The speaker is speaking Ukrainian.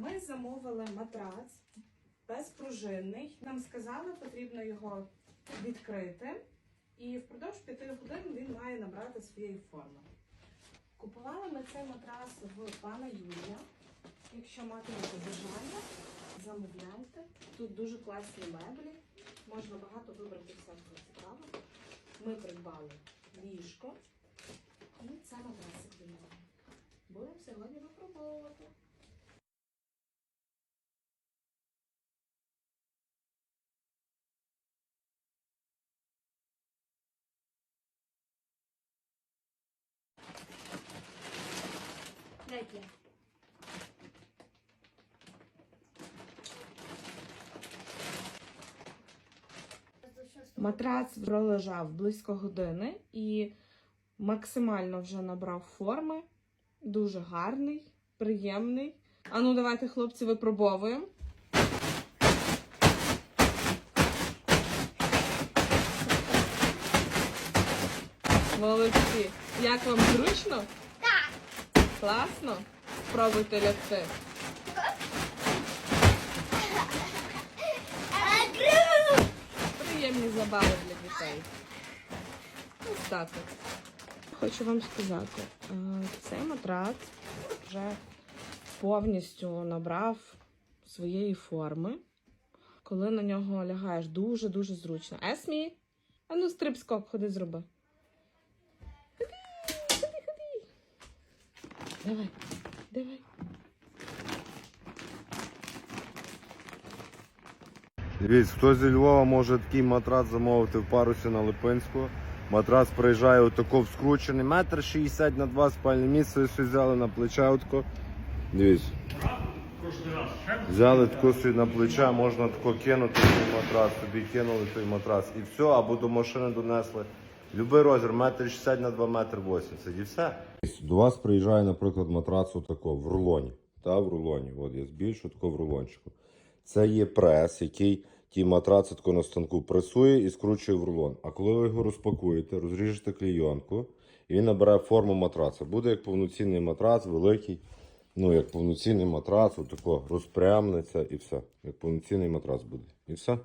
Ми замовили матрац безпружинний. Нам сказали, потрібно його відкрити, і впродовж п'яти годин він має набрати своєї форми. Купували ми цей матрас в пана Юрія. Якщо матимете бажання, замовляйте. Тут дуже класні меблі, можна багато вибрати всякого цікавого. Ми придбали ліжко і це матрасик для нього. Будемо сьогодні випробовувати. Дайте. Матрац пролежав близько години і максимально вже набрав форми. Дуже гарний, приємний. А ну давайте, хлопці, випробовуємо. Молодці. Як вам зручно? Класно? Спробуйте лягти. Приємні забави для дітей. Ось. Хочу вам сказати, е, цей матрац вже повністю набрав своєї форми. Коли на нього лягаєш дуже-дуже зручно. Есмі, а ну стрип ходи зроби. Давай, давай. Дивіться, хто зі Львова може такий матрац замовити в парусі на Липинську. Матрац приїжджає отако вскручений, метр 60 на два спальне місце, все взяли на плече отако. Дивіться. Взяли тако собі на плече, можна тако кинути той матрац, собі кинули той матрац і все, або до машини донесли. Любий розмір, метр 60 на 2 метр 80 і все. До вас приїжджає, наприклад, матрац отако в рулоні. Та, в рулоні. От я збільшу тако в рулончику. Це є прес, який ті матраци тако на станку пресує і скручує в рулон. А коли ви його розпакуєте, розріжете клейонку, і він набере форму матраца. Буде як повноцінний матрац, великий. Ну, як повноцінний матрац, отако розпрямнеться і все. Як повноцінний матрац буде. І все.